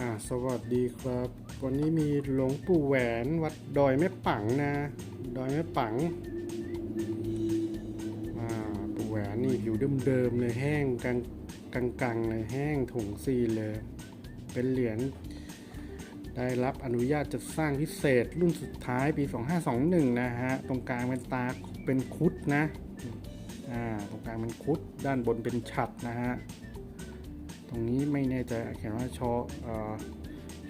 อ่าสวัสดีครับ วันนี้มีหลวงปู่แหวนวัดดอยแม่ปังนะดอยแม่ปังอ่าปู่แหวนนี่ผิวเดิมๆเลยแห้งกังกังกังๆเลยแห้งถุงซีเลย เป็นเหรียญได้รับอนุญาตจัดสร้างพิเศษรุ่นสุดท้ายปี 2521 นะฮะ ตรงกลางเป็นตาเป็นคุดนะ อ่า ตรงกลางเป็นคุด ด้านบนเป็นฉัดนะฮะ ตรงนี้ไม่แน่ใจเขียนว่าชอ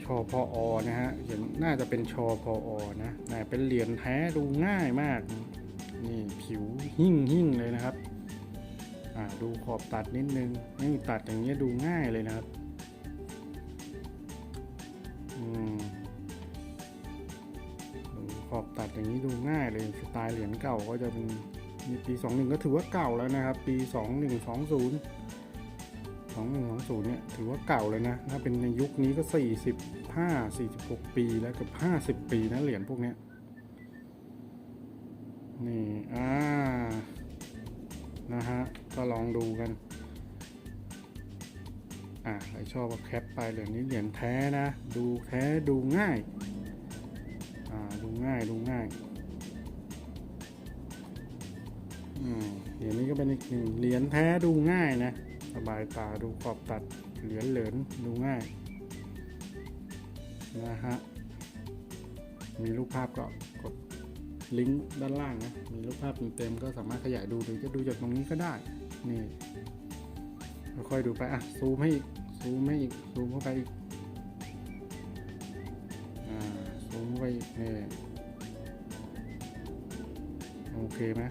ชอพออนะฮะเขียนน่าจะเป็นชอพออนะแต่เป็นเหรียญแท้ดูง่ายมาก นี่ผิวหิ่งหิ่งเลยนะครับดูขอบตัดนิดนึงนี่ตัดอย่างเงี้ดูง่ายเลยนะครับดูขอบตัดอย่างนี้ดูง่ายเลยสไตล์เหรียญเก่าก็จะเป็นนี่ปี 21 ก็ถือว่าเก่าแล้วนะครับ ปี 2120 สองหนึ่งสองศูนย์เนี่ยถือว่าเก่าเลยนะ ถ้าเป็นในยุคนี้ก็สี่สิบห้าสี่สิบหกปีแล้วเกับห้าสิบปีนะเหรียญพวกเนี้ยนี่อ่านะฮะ ก็ลองดูกัน อ่าใครชอบก็แคปไปเหรียญนี้เหรียญแท้นะ ดูแท้ดูง่าย อ่า ดูง่าย ดูง่ายอืมเหรียญนี้ก็เป็นอีกหนึ่งเหรียญแท้ดูง่ายนะ สบายตาดูขอบตัดเหรียญเหลินดูง่ายนะฮะมีรูปภาพก็กดลิงก์ด้านล่างนะมีรูปภาพเต็มๆก็สามารถขยายดูหรือจะดูจากตรงนี้ก็ได้นี่ค่อยๆดูไปอะซูมให้อีกซูมให้อีกซูมเข้าไปอีกอ่าซูมเข้าไปอีกนี่โอเคไหม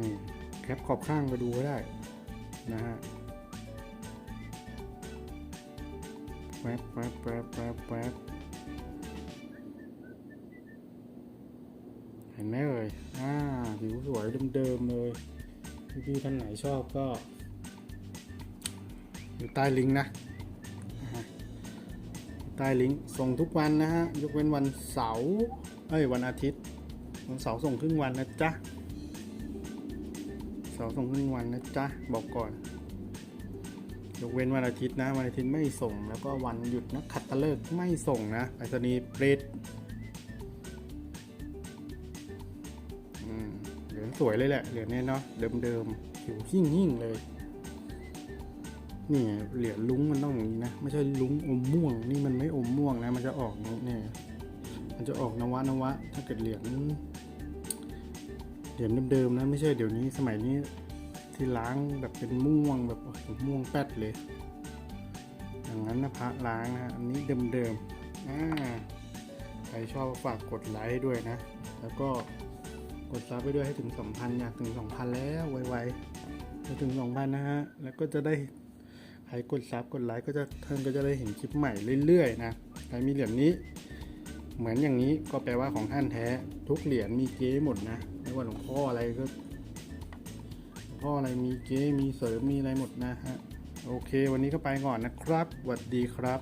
นี่แคปขอบข้างไปดูก็ได้นะฮะแป๊บแป๊บแป๊บแป๊บแป๊บเห็นไหมเอ่ยอ่าผิวสวยเดิมๆเลยพี่ๆท่านไหนชอบก็ อยู่ใต้ลิงก์นะใต้ลิงก์ส่งทุกวันนะฮะ ยกเว้นวันเสาร์เอ้ย วันอาทิตย์ วันเสาร์ส่งครึ่งวันนะจ๊ะ เสาร์ส่งครึ่งวันนะจ๊ะ บอกก่อน ยกเว้นวันอาทิตย์นะ วันอาทิตย์ไม่ส่ง แล้วก็วันหยุดนะขัดตะเลิกไม่ส่งนะไปรษณีย์เปรตเหรียญสวยเลยแหละ เหรียญเนี้ยเนาะเดิมๆผิวหิ่งหิ่งๆเลยนี่เหรียญลุ้งมันต้องอย่างนี้นะ ไม่ใช่ลุ้งอมม่วง นี่มันไม่อมม่วงนะ มันจะออกเนี่ยมันจะออกนวะนวะ ถ้าเกิดเหรียญ เหรียญเดิมๆนะไม่ใช่เดี๋ยวนี้สมัยนี้ที่ล้างแบบเป็นม่วงแบบม่วงแป๊ดเลย อย่างนั้นนะพระล้างนะอันนี้เดิมๆอ่าใครชอบฝากกดไลค์ด้วยนะ แล้วก็กดซับไปด้วยให้ถึง 2,000 อยากถึง 2,000 แล้วไวๆให้ถึง 2,000 นะฮะ แล้วก็จะได้ใครกดซับกดไลค์ก็จะท่านก็จะได้เห็นคลิปใหม่เรื่อยๆนะใครมีเหรียญนี้ เหมือนอย่างนี้ก็แปลว่าของท่านแท้ ทุกเหรียญมีเก๊หมดนะ ว่าหลวงพ่ออะไรก็หลวงพ่ออะไรมีเก๊มีเสริมมีอะไรหมดนะฮะ โอเค วันนี้ก็ไปก่อนนะครับสวัสดีครับ